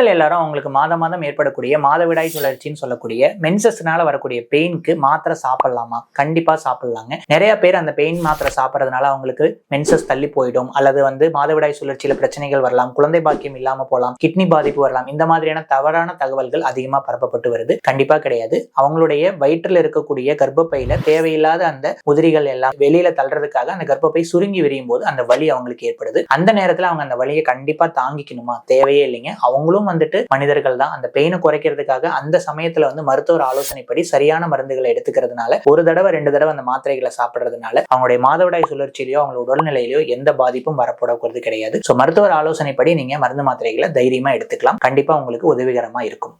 பெண்கள் எல்லாரும் அவங்களுக்கு மாதம் மாதம் ஏற்படக்கூடிய மாதவிடாய் சுழற்சின்னு சொல்லக்கூடிய மென்சஸ்னால வரக்கூடிய பெயினுக்கு மாத்திரை சாப்பிடலாமா? கண்டிப்பா சாப்பிடலாங்க. நிறைய பேர் அந்த பெயின் மாத்திரை சாப்பிட்றதுனால அவங்களுக்கு மென்சஸ் தள்ளி போயிடும். அல்லது வந்து மாதவிடாய் சுழற்சியில பிரச்சனைகள் வரலாம் குழந்தை பாக்கியம் இல்லாம போகலாம் கிட்னி பாதிப்பு வரலாம். இந்த மாதிரியான தவறான தகவல்கள் அதிகமா பரப்பப்பட்டு வருது. கண்டிப்பா கிடையாது. அவங்களுடைய வயிற்றில் இருக்கக்கூடிய கர்ப்பப்பையில தேவையில்லாத அந்த உதிரிகள் எல்லாம் வெளியில தள்ளுறதுக்காக அந்த கர்ப்பப்பை சுருங்கி விரியும் போது அந்த வலி அவங்களுக்கு ஏற்படுது. அந்த நேரத்துல அவங்க அந்த வலியை கண்டிப்பா தாங்கிக்கணுமா? தேவையே இல்லைங்க. அவங்களும் வந்துட்டு மனிதர்கள் தான். அந்த பெயினை குறைக்கிறதுக்காக அந்த சமயத்துல வந்து மருத்துவர் ஆலோசனைப்படி சரியான மருந்துகளை எடுத்துக்கிறதுனால ஒரு தடவை ரெண்டு தடவை அந்த மாத்திரைகளை சாப்பிடுறதுனால அவங்களுடைய மாதவிடாய் சுழற்சியிலயோ அவங்களோட உடல்நிலையிலோ எந்த பாதிப்பும் வரப்படக்கூடாது கிடையாது. ஸோ மருத்துவர் ஆலோசனைப்படி நீங்க மருந்து மாத்திரைகளை தைரியமா எடுத்துக்கலாம். கண்டிப்பா உங்களுக்கு உதவிகரமா இருக்கும்.